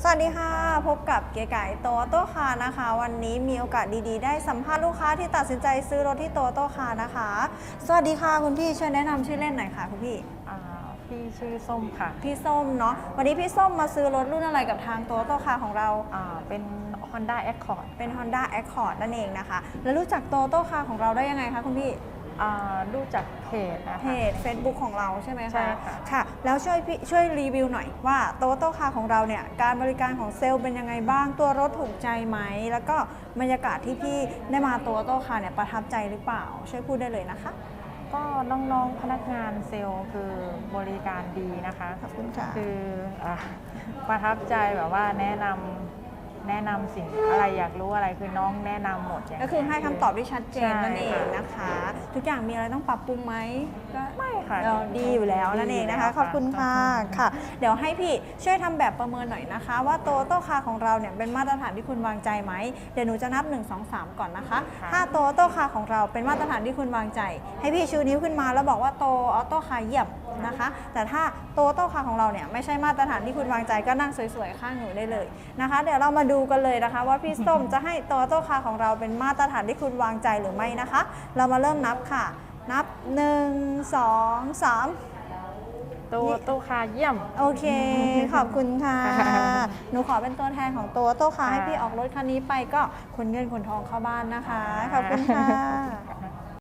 สวัสดีค่ะ พบกับเก๋ไก่โตโต้คาร์นะคะ วันนี้มีโอกาสดีๆ ได้สัมภาษณ์ลูกค้าที่ตัดสินใจซื้อรถที่โตโต้คาร์นะคะ สวัสดีค่ะคุณพี่ช่วยแนะนำชื่อเล่นหน่อยค่ะคุณพี่อ่าพี่ชื่อส้มค่ะพี่ส้มเนาะวันนี้พี่ส้มมาซื้อรถรุ่นอะไรกับทางโตโต้คาร์ของเราอ่าเป็น Honda Accord เป็น Honda Accord นั่นเองนะคะ แล้วรู้จักโตโต้คาร์ของเราได้ยังไงคะคุณพี่ อ่าดูจากเพจนะเพคะ จ Facebook ของเราใช่ไหมคะใช่ค่ะ ค่ะ แล้วช่วยพี่ช่วยรีวิวหน่อยว่าโตโต้คาร์ของเราเนี่ย การบริการของเซลล์เป็นยังไงบ้าง ตัวรถถูกใจไหม แล้วก็บรรยากาศที่พี่ได้มาโตโต้คาร์เนี่ยประทับใจหรือเปล่า ช่วยพูดได้เลยนะคะ ก็น้องๆพนักงานเซลล์คือบริการดีนะคะ ขอบคุณค่ะ คืออาประทับใจแบบว่าแนะนำ แนะนำสิ่งอะไรอยากรู้อะไรคือน้องแนะนำหมดอย่าง ก็คือให้คำตอบที่ชัดเจนใช่ นั่นเองนะคะ ทุกอย่างมีอะไรต้องปรับปรุงไหมก็ ไม่ค่ะเออดีอยู่แล้วนั่นเองนะคะดียู่แล้วขอบคุณค่ะขอบณค่ะ เดี๋ยวให้พี่ช่วยทำแบบประเมินหน่อยนะคะ ว่าโตโต้คาร์ของเราเนี่ยเป็นมาตรฐานที่คุณวางใจไหมเดี๋ยวหนูจะนับ 1 2 3 ก่อนนะคะ ค่ะ ถ้าโตโต้คาร์ของเราเป็นมาตรฐานที่คุณวางใจ ให้พี่ชูนิ้วขึ้นมาแล้วบอกว่าโตออโต้คาร์เยี่ยม นะคะ แต่ถ้าโตโต้คาร์ของเราเนี่ยไม่ใช่มาตรฐานที่คุณวางใจก็นั่งสวยๆ ข้างหนูได้เลยนะคะ เดี๋ยวเรามาดูกันเลยนะคะ ว่าพี่ส้มจะให้โตโต้คาร์ของเราเป็นมาตรฐานที่คุณวางใจหรือไม่นะคะ เรามาเริ่มนับค่ะ นับ 1 2 3ตัวตู้คาเยี่ยม โอเค ขอบคุณค่ะ หนูขอเป็นตัวแทนของตัวโต้ค่ะค่ะให้พี่ออกรถคันนี้ไปก็ขนเงินขนทองเข้าบ้านนะคะ ขอบคุณค่ะ